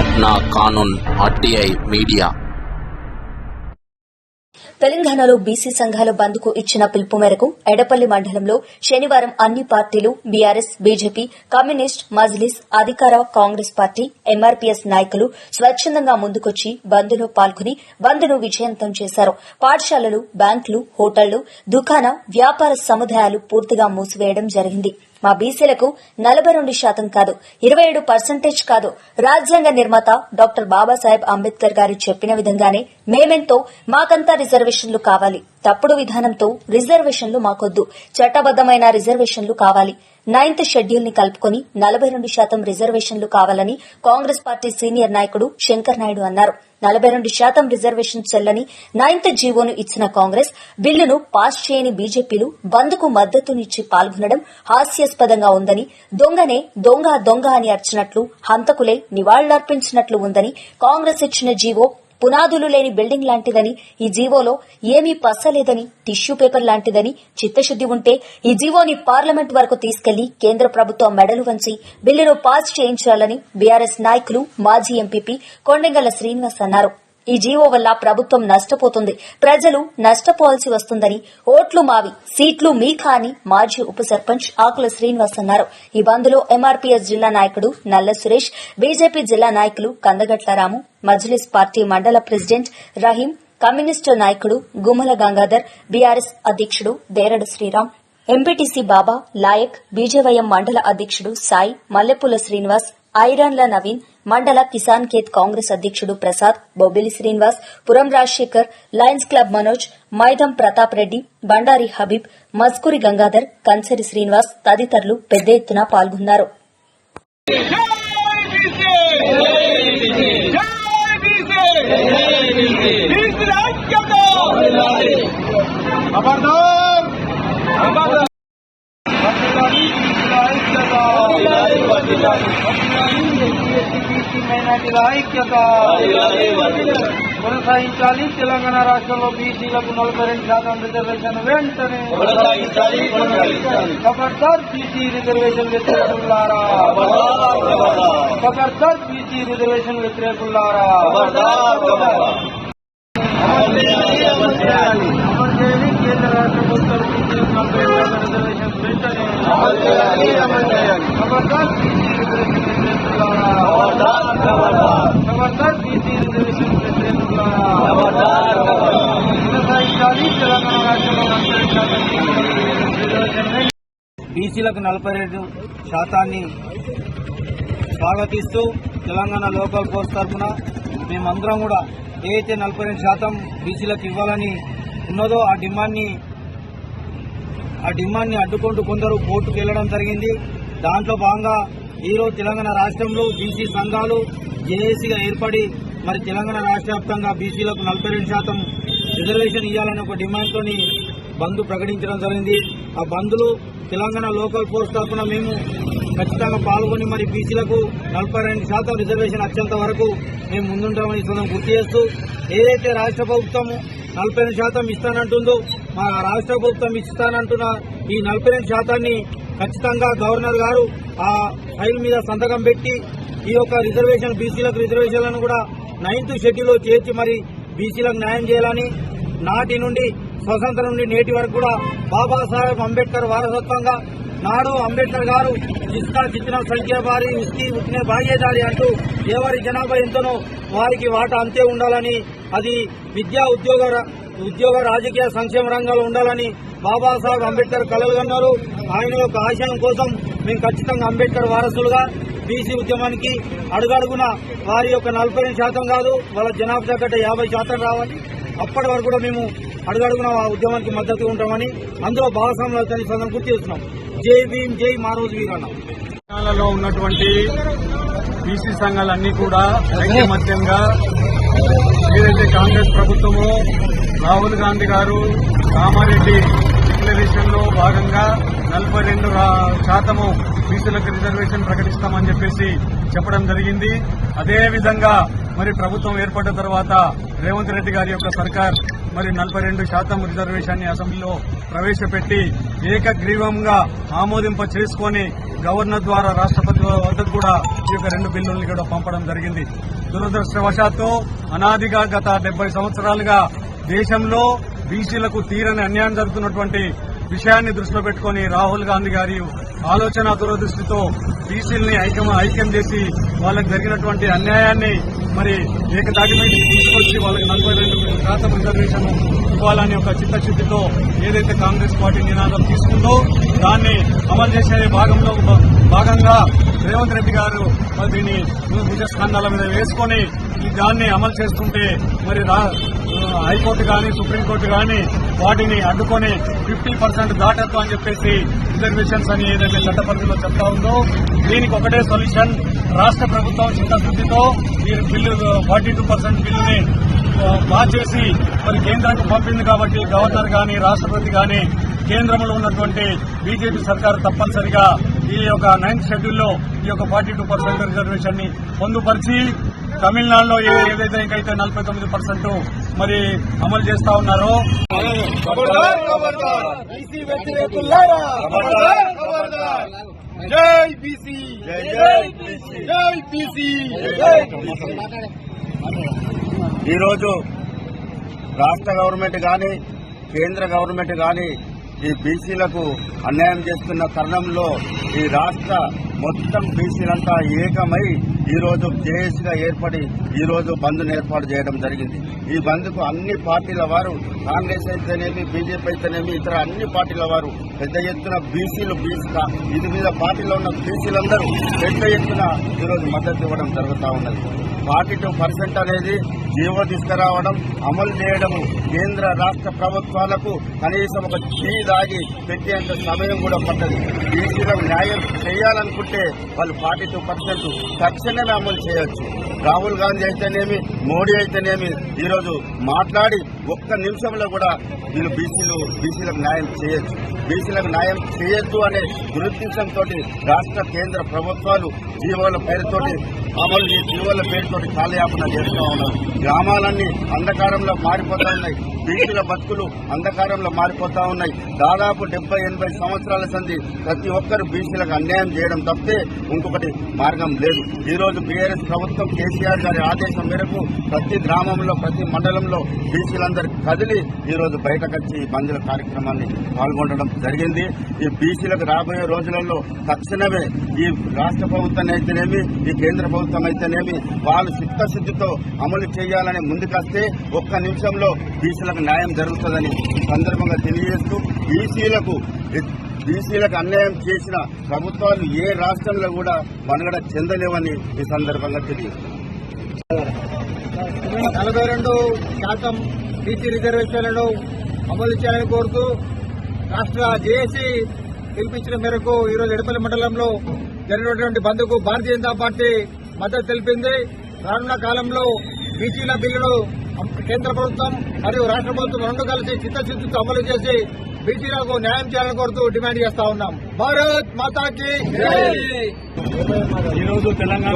अपना कानून RTI media తెలంగాణలో బీసీ సంఘాల బంద్కు ఇచ్చిన పిలుపు మేరకు ఎడపల్లి మండలంలో శనివారం అన్ని పార్టీలు బీఆర్ఎస్ బీజేపీ కమ్యూనిస్ట్ మజ్లిస్ అధికార కాంగ్రెస్ పార్టీ ఎంఆర్పీఎస్ నాయకులు స్వచ్చందంగా ముందుకొచ్చి బంద్లో పాల్గొని బంద్ను విజయవంతం చేశారు. పాఠశాలలు బ్యాంకులు హోటళ్ళు దుకాణ వ్యాపార సముదాయాలు పూర్తిగా మూసివేయడం జరిగింది. మా బీసీలకు నలభై రెండు శాతం కాదు ఇరవై ఏడు పర్సెంటేజ్ కాదు. రాజ్యాంగ నిర్మాత డాక్టర్ బాబాసాహెబ్ అంబేద్కర్ గారు చెప్పిన విధంగానే మేమెంతో మాకంతా రిజర్వేషన్లు కావాలి. తప్పుడు విధానంతో రిజర్వేషన్లు మాకొద్దు. చట్టబద్దమైన రిజర్వేషన్లు కావాలి. నైన్త్ షెడ్యూల్ని కలుపుకొని నలభై రెండు శాతం రిజర్వేషన్లు కావాలని కాంగ్రెస్ పార్టీ సీనియర్ నాయకుడు శంకర్ నాయుడు అన్నారు. నలభై రెండు శాతం రిజర్వేషన్ చెల్లని నైన్త్ జీవోను ఇచ్చిన కాంగ్రెస్ బిల్లును పాస్ చేయని బీజేపీలు బంద్కు మద్దతునిచ్చి పాల్గొనడం హాస్యాస్పదంగా ఉందని దొంగనే దొంగ దొంగ అని అర్చినట్లు హంతకులే నివాళులర్పించినట్లు ఉందని కాంగ్రెస్ ఇచ్చిన జీవో పునాదులు లేని బిల్డింగ్ లాంటిదని ఈ జీవోలో ఏమీ పస్సలేదని టిష్యూ పేపర్ లాంటిదని చిత్తశుద్ది ఉంటే ఈ జీవోని పార్లమెంట్ వరకు తీసుకెళ్ళి కేంద్ర ప్రభుత్వం మెడలు వంచి బిల్లును పాస్ చేయించాలని బీఆర్ఎస్ నాయకులు మాజీ ఎంపీపీ కొండంగల శ్రీనివాస్ అన్నారు. ఈ జీవో వల్ల ప్రభుత్వం నష్టపోతుంది. ప్రజలు నష్టపోవాల్సి వస్తుందని ఓట్లు మావి సీట్లు మీకా అని మాజీ ఉప సర్పంచ్ ఆకుల శ్రీనివాస్ అన్నారు. ఈ బంద్లో ఎంఆర్పీఎస్ జిల్లా నాయకుడు నల్ల సురేష్ బీజేపీ జిల్లా నాయకులు కందగట్ల రాము మజ్లిస్ పార్టీ మండల ప్రెసిడెంట్ రహీం కమ్యూనిస్టు నాయకుడు గుమ్మల గంగాధర్ బీఆర్ఎస్ అధ్యక్షుడు దేరడు శ్రీరామ్ ఎంపీటీసీ బాబా లాయక్ బీజేవైఎం మండల అధ్యక్షుడు సాయి మల్లెపూల శ్రీనివాస్ ఐరాన్ల నవీన్ మండల కిసాన్ ఖేత్ కాంగ్రెస్ అధ్యక్షుడు ప్రసాద్ బొబ్బిలి శ్రీనివాస్ పురం రాజశేఖర్ లయన్స్ క్లబ్ మనోజ్ మైదం ప్రతాప్ రెడ్డి బండారి హబీబ్ మస్కూరి గంగాధర్ కంచరి శ్రీనివాస్ తదితరులు పెద్ద ఎత్తున పాల్గొన్నారు. ఐక్యత కొనసాగించాలి తెలంగాణ రాష్ట్రంలో బీసీలకు నలభై రెండు శాతం రిజర్వేషన్ వెంటనే ఖబర్దార్ బీసీ రిజర్వేషన్ వ్యతిరేకులారా ఖబర్దార్ బీసీ రిజర్వేషన్ వ్యతిరేకులారా అమలు చేయాలి అమలు చేయాలి అమలు చేయాలి కేంద్ర రాష్ట్ర ప్రభుత్వం బీసీలకు నలభై రెండు శాతం రిజర్వేషన్ వెంటనే అమలు చేయాలి అమలు చేయాలి ఖబర్దార్ బీసీ రిజర్వేషన్ బీసీలకు నలభై రెండు శాతాన్ని స్వాగతిస్తూ తెలంగాణ లోకల్ ఫోర్స్ తరఫున మేమందరం కూడా ఏదైతే నలభై రెండు శాతం బీసీలకు ఇవ్వాలని ఉన్నదో ఆ డిమాండ్ని ఆ డిమాండ్ని అడ్డుకుంటూ కొందరు కోర్టుకు వెళ్ళడం జరిగింది. దాంట్లో భాగంగా ఈరోజు తెలంగాణ రాష్ట్రంలో బీసీ సంఘాలు జేఏసీగా ఏర్పడి మరి తెలంగాణ రాష్ట్ర వ్యాప్తంగా బీసీలకు నలభై రెండు శాతం రిజర్వేషన్ ఇవ్వాలని ఒక డిమాండ్తో బంద్ ప్రకటించడం జరిగింది. ఆ బంద్లు తెలంగాణ లోకల్ ఫోర్స్ తరఫున మేము ఖచ్చితంగా పాల్గొని మరి బీసీలకు నలభై రెండు శాతం రిజర్వేషన్ వచ్చేంత వరకు మేము ముందుంటామని సందర్భంగా గుర్తు చేస్తూ ఏదైతే రాష్ట్ర ప్రభుత్వం నలభై రెండు శాతం ఇస్తానంటుందో మా రాష్ట్ర ప్రభుత్వం ఇస్తానంటున్న ఈ నలభై రెండు శాతాన్ని ఖచ్చితంగా గవర్నర్ గారు ఆ ఫైల్ మీద సంతకం పెట్టి ఈ యొక్క రిజర్వేషన్ బీసీలకు రిజర్వేషన్లను కూడా నైన్త్ షెడ్యూల్లో చేర్చి మరి బీసీలకు న్యాయం చేయాలని నాటి నుండి స్వతంత్రం నుండి నేటి వరకు కూడా బాబాసాహెబ్ అంబేద్కర్ వారసత్వంగా నాడు అంబేద్కర్ గారు ఇస్తా చిత్ర సంఖ్య వారి ఉస్తి ఉత్తినే భాగ్యదారి అంటూ ఎవరి జనాభా ఎంతనో వారికి వాటా అంతే ఉండాలని అది విద్యా ఉద్యోగ ఉద్యోగ రాజకీయ సంక్షేమ రంగాలు ఉండాలని బాబాసాహెబ్ అంబేద్కర్ కలలు కన్నారు. ఆయన యొక్క ఆశయం కోసం మేము ఖచ్చితంగా అంబేద్కర్ వారసులుగా బీసీ ఉద్యమానికి అడుగడుగున వారి యొక్క నలభై శాతం కాదు వాళ్ళ జనాభా కంటే యాభై శాతం రావాలి. అప్పటి వరకు కూడా మేము అడుగడుగున ఆ ఉద్యమానికి మద్దతు ఉంటామని అందులో బాబాసాహెబ్ అవుతాయని సందర్భం గుర్తు చేస్తున్నాం. జై భీమ్ జై మారోజు వీరన్న. తెలంగాణలో ఉన్నటువంటి బీసీ సంఘాలన్నీ కూడా ఐకమత్యంగా ఏదైతే కాంగ్రెస్ ప్రభుత్వమో రాహుల్ గాంధీ గారు కామారెడ్డి డిక్లరేషన్లో భాగంగా నలభై రెండు శాతము బీసీలకు రిజర్వేషన్ ప్రకటిస్తామని చెప్పేసి చెప్పడం జరిగింది. అదేవిధంగా మరి ప్రభుత్వం ఏర్పడిన తర్వాత రేవంత్ రెడ్డి గారి యొక్క సర్కార్ మరి నలభై రెండు శాతం రిజర్వేషన్ని అసెంబ్లీలో ప్రవేశపెట్టి ఏకగ్రీవంగా ఆమోదింప చేసుకొని గవర్నర్ ద్వారా రాష్ట్రపతి వద్దకు కూడా ఈ యొక్క రెండు బిల్లుల్ని కూడా పంపడం జరిగింది. దురదృష్టవశాత్తు అనాదిగా గత డెబ్బై సంవత్సరాలుగా దేశంలో బీసీలకు తీరని అన్యాయం జరుగుతున్నటువంటి విషయాన్ని దృష్టిలో పెట్టుకుని రాహుల్ గాంధీ గారి ఆలోచన దూరదృష్టితో బీసీలని ఐక్యం ఐక్యం చేసి వాళ్ళకు జరిగినటువంటి అన్యాయాన్ని మరి ఏకదాటి మీద తీసుకొచ్చి వాళ్ళకి నలభై రెండు శాతం రిజర్వేషన్ ఇవ్వాలని ఒక చిత్తశుద్దితో ఏదైతే కాంగ్రెస్ పార్టీ నినాదం తీసుకుందో దాన్ని అమలు చేసే భాగంలో భాగంగా రేవంత్ రెడ్డి గారు మరి దీన్ని భుజస్కంధాల మీద వేసుకొని ఈ దాన్ని అమలు చేసుకుంటే మరి రా- హైకోర్టు కానీ సుప్రీంకోర్టు కానీ వాటిని అడ్డుకొని ఫిఫ్టీ పర్సెంట్ దాటద్దు అని చెప్పేసి రిజర్వేషన్స్ అని ఏదైతే చట్టపరిధిలో చెప్తా ఉందో దీనికి ఒకటే సొల్యూషన్ రాష్ట్ర ప్రభుత్వం చిత్తశుద్దితో ఈ బిల్లు ఫార్టీ టూ పర్సెంట్ బిల్లుని ఆ, పాస్ చేసి మరి కేంద్రానికి పంపింది కాబట్టి గవర్నర్ గాని రాష్ట్రపతి గాని కేంద్రంలో ఉన్నటువంటి బీజేపీ సర్కారు తప్పనిసరిగా ఈ యొక్క నైన్త్ షెడ్యూల్లో ఈ యొక్క ఫార్టీ టూ పర్సెంట్ రిజర్వేషన్ని పొందుపరిచి తమిళనాడులో ఏ- ఏదైతే ఇంకైతే నలభై తొమ్మిది పర్సెంట్ మరి అమలు చేస్తా ఉన్నారో జై బీసీ. జై బీసీ. జై బీసీ. జై ఈరోజు రాష్ట్ర గవర్నమెంట్ కానీ కేంద్ర గవర్నమెంట్ కానీ ఈ బీసీలకు అన్యాయం చేస్తున్న తరుణంలో ఈ రాష్ట్ర మొత్తం బీసీలంతా ఏకమై ఈరోజు జేఏసీగా ఏర్పడి ఈరోజు బంద్ను ఏర్పాటు చేయడం జరిగింది. ఈ బంద్కు అన్ని పార్టీల వారు కాంగ్రెస్ అయితేనేమి బీజేపీ అయితేనేమి ఇతర అన్ని పార్టీల వారు పెద్ద ఎత్తున బీసీలు బీసీ ఇది మీద పార్టీలో ఉన్న బీసీలందరూ పెద్ద ఎత్తున ఈరోజు మద్దతు ఇవ్వడం జరుగుతూ ఉన్నది. ఫార్టీ టూ పర్సెంట్ అనేది జీవో తీసుకురావడం అమలు చేయడం కేంద్ర రాష్ట్ర ప్రభుత్వాలకు కనీసం ఒక టీ దాగి పెట్టేంత సమయం కూడా పట్టదు. బీసీలకు న్యాయం చేయాలనుకుంటే వాళ్ళు ఫార్టీ టూ పర్సెంట్ తక్షణమే అమలు చేయొచ్చు. రాహుల్ గాంధీ అయితేనేమి మోడీ అయితేనేమి ఈరోజు మాట్లాడి ఒక్క నిమిషంలో కూడా వీళ్ళు బీసీలు బీసీలకు న్యాయం చేయొచ్చు బీసీలకు న్యాయం చేయొద్దు అనే దురుద్దేశంతో రాష్ట్ర కేంద్ర ప్రభుత్వాలు జీవోల పేరుతోటి అమలు ఈ జీవోల పేరుతో కాలయాపన చేస్తూ ఉన్నారు. గ్రామాలన్నీ అంధకారంలో మారిపోతా ఉన్నాయి. బీసీల బతుకులు అంధకారంలో మారిపోతా ఉన్నాయి. దాదాపు డెబ్బై ఎనభై సంవత్సరాల సంధి ప్రతి ఒక్కరు బీసీలకు అన్యాయం చేయడం తప్పితే ఇంకొకటి మార్గం లేదు. ఈ రోజు బీఆర్ఎస్ ప్రభుత్వం కేసీఆర్ గారి ఆదేశం మేరకు ప్రతి గ్రామంలో ప్రతి మండలంలో బీసీలందరూ కదిలి ఈ రోజు బయటకొచ్చి ఈ బంధుల కార్యక్రమాన్ని పాల్గొనడం జరిగింది. ఈ బీసీలకు రాబోయే రోజులలో తక్షణమే ఈ రాష్ట్ర ప్రభుత్వం అయితేనేమి ఈ కేంద్ర ప్రభుత్వం అయితేనేమి వాళ్ళు చిత్తశుద్ధితో అమలు చేయాలని ముందుకొస్తే ఒక్క నిమిషంలో బీసీలకు న్యాయం జరుగుతుందని ఈ సందర్భంగా తెలియజేస్తూ బీసీలకు బీసీలకు అన్యాయం చేసిన ప్రభుత్వాలు ఏ రాష్ట్రంలో కూడా మనుగడ చెందలేవని ఈ సందర్భంగా తెలియజేస్తారు నలభై రెండు శాతం బీసీ రిజర్వేషన్లను అమలు చేయాలని కోరుతూ రాష్ట్ర జేఏసీ పిలిపించిన మేరకు ఈరోజు ఎడపల్లి మండలంలో జరిగినటువంటి బంద్కు భారతీయ జనతా పార్టీ మద్దతు తెలిపింది. రానున్న కాలంలో బీసీల బిల్లును కేంద్ర ప్రభుత్వం మరియు రాష్ట్ర ప్రభుత్వం రెండు కలిసి చిత్తశుద్ధితో అమలు చేసి బీసీలకు న్యాయం చేయాలని కోరుతూ డిమాండ్ చేస్తా ఉన్నాం. భారత్ మాతాకి తెలంగాణ